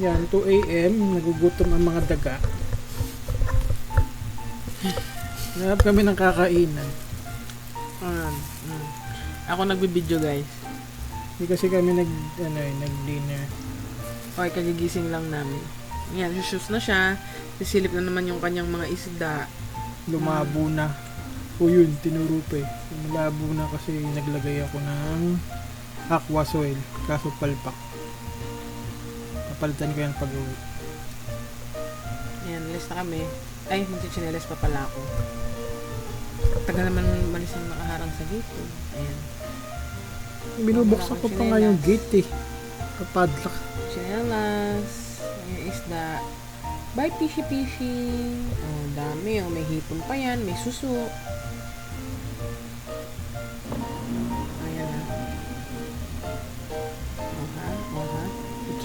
Yan, 2 a.m. Nagugutom ang mga daga. Hanap kami ng kakainan. Ayan. Mm. Ako nagbibideo guys. Hindi kasi kami nag, ano eh, nag-dinner. Okay, kagigising lang namin. Yan, shoes na siya. Sisilip na naman yung kanyang mga isda. Lumabo na. O yun, tinuro pa eh. Lumabo na kasi naglagay ako ng aqua soil. Kaso palpak. Papalitan ko yan pag uwi. Yan, alis na kami. Ay, magchichinelas pa pala ako. Tagal naman malis ang nakaharang sa gate. eh. Ayan. Binubuksan ko pa nga yung gate eh. Kapadlock. Chinelas. Yung isda. Bye, pishi-pishi. Oh, dami. Oh, may hipon pa yan. May suso.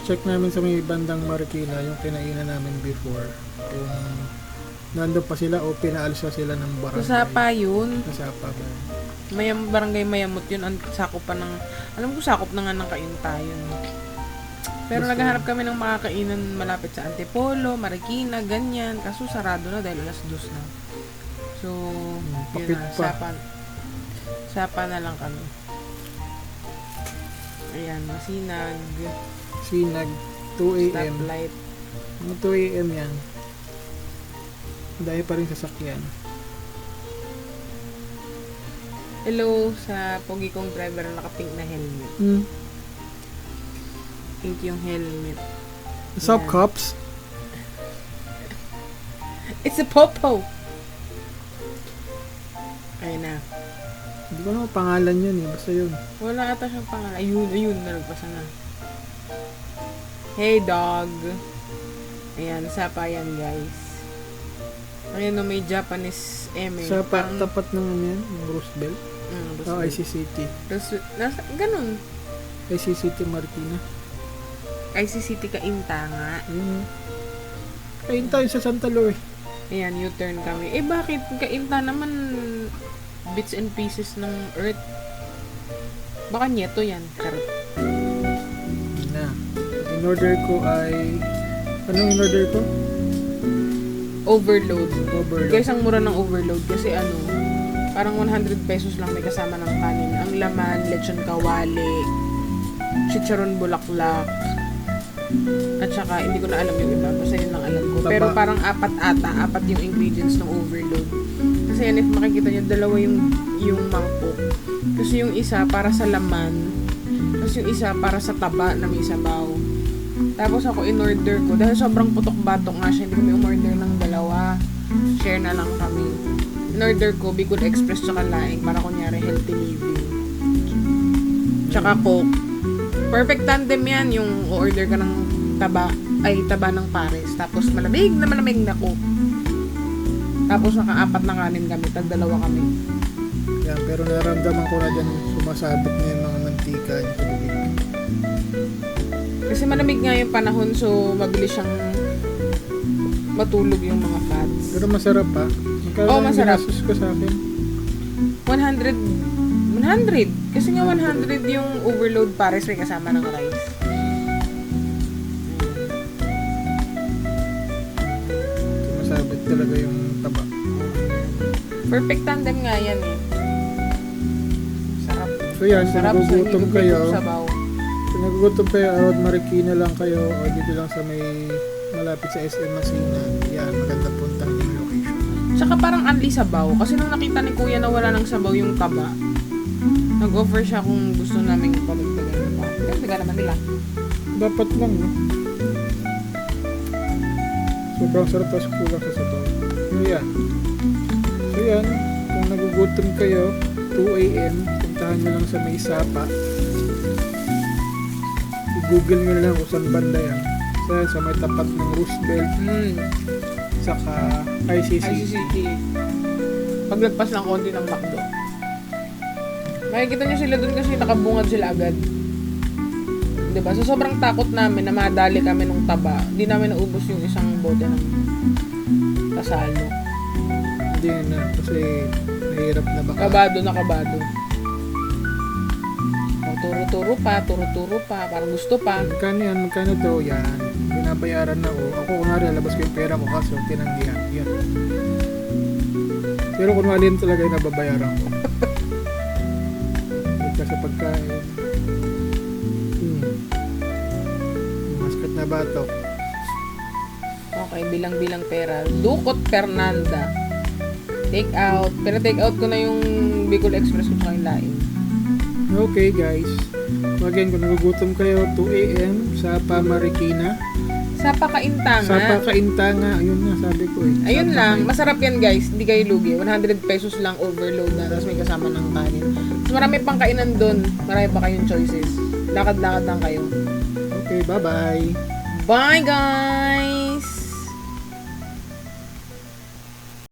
Check namin sa may bandang Marikina yung kinainan namin before. Kung nandun pa sila o pinaalis na sila ng barangay. Kusapa yun. Kasapa ba? Mayam, barangay Mayamot yun. Ang sakop pa ng... Alam ko sakop na nga ng kainta yun. Pero Gusto- naghahanap kami ng makakainan malapit sa Antipolo, Marikina, ganyan. Kaso sarado na dahil alas dos na. So, yun pakit na. pa. Sapa, sapa na lang kami. Ayan, masinag, Sinag, 2 a.m. stoplight. Mga 2 a.m. yan. Dahil pa rin sasakyan. Hello sa pogi kong driver na naka-pink na helmet. Hmm. Pink yung helmet. What's up, cops? It's a popo! Naman pangalan yun eh. Basta yun. Wala ata siyang pangalan. Ayun, ayun, nalagpasan na. Hey, dog. Ayan, sapa yan, guys. Ayan, no, may Japanese eme. Sa pa, Parang- tapat ng ano yan, yung Roosevelt. Mm, Oh, Roosevelt. ICCT. Roosevelt. Nasa, ganun. ICCT Marikina. ICCT Kainta nga. Ayun. Ayun tayo sa Santa Lo eh. Ayan, U-turn kami. Eh, bakit Kainta naman bits and pieces ng earth? Baka nyeto yan. Yun na. In order ko ay... Anong in order ko? Overload. Overload. Guys, ang mura ng overload kasi ano, parang 100 pesos lang may kasama ng kanin. Ang laman, lechon kawali, chicharon bulaklak, at saka hindi ko na alam yung iba, basta yun lang alam ko. Pero parang apat ata, apat yung ingredients ng overload. Kasi yan, if makikita nyo, dalawa yung, yung mangkok. Kasi yung isa para sa laman, tapos yung isa para sa taba na may sabaw. Tapos ako in-order ko, dahil sobrang putok-batok nga siya, hindi kami umorder ng dalawa. Share na lang kami. In-order ko, Bicol Express tsaka laing para kunyari healthy living. Tsaka Coke. Perfect tandem yan, yung order ka ng taba, ay taba ng pares. Tapos malamig na malamig na Coke. Tapos naka-apat na kanin kami, tag dalawa kami. Yan, pero naramdaman ko na dyan sumasabit na yung mga mantika sa bibig. Kasi malamig nga yung panahon, so mabilis siyang matulog yung mga fats. Pero masarap pa. Magkano Oo, ang masarap. ginastos ko sa akin? 100 100 kasi nga 100 yung overload pares may kasama ng rice Sumasabit talaga yung taba. perfect tandem nga yan eh sarap So yan, sarap sa nagugutom higop kayo, sabaw kung nagugutom kayo, around Marikina lang kayo, o dito lang sa may malapit sa SM Masina, yan, maganda puntahan yung location. tsaka parang anli sabaw kasi nung nakita ni kuya na wala ng sabaw yung taba nag-offer siya kung gusto namin pamagdagan pa dagdagan naman nila Dapat lang, no? Sobrang sarap tapos kulang sa sabaw. So yan. So yan, kung nagugutom kayo, 2 a.m., puntahan nyo lang sa may sapa. I-google nyo lang kung saan banda yan. Sa, sa may tapat ng Roosevelt, mm. saka ICC. ICCT paglagpas lang konti ng McDo makikita niyo sila dun kasi nakabungad sila agad diba? So, sobrang takot namin na madali kami nung taba. Hindi namin naubos yung isang bote ng kasalo. Hindi na, kasi mahirap na baka. Kabado na kabado. Turo-turo pa, turo-turo pa, parang gusto pa. Magkano yan? Magkano daw yan? Binabayaran na oh. Ako kunwari, lalabas ko yung pera ko kaso tinanggihan. Yan. Pero kunwari yun talaga yung nababayaran ko. Pagka sa pagkain. Hmm. Maskat na batok. Okay, bilang-bilang pera. Dukot Fernanda. Take out. Pero take out ko na yung Bicol Express ko yung laing. Okay guys. So again, kung nagugutom kayo, 2 a.m. sa Pamarikina. Sa Pakaintanga. Sa Pakaintanga. Ayun nga, sabi ko eh. Ayun lang, masarap yan guys, hindi kayo lugi. 100 pesos lang overload na, tapos may kasama ng kanin. Tapos marami pang kainan doon, marami pa kayong choices. Lakad-lakad lang kayo. Okay, bye-bye. Bye guys!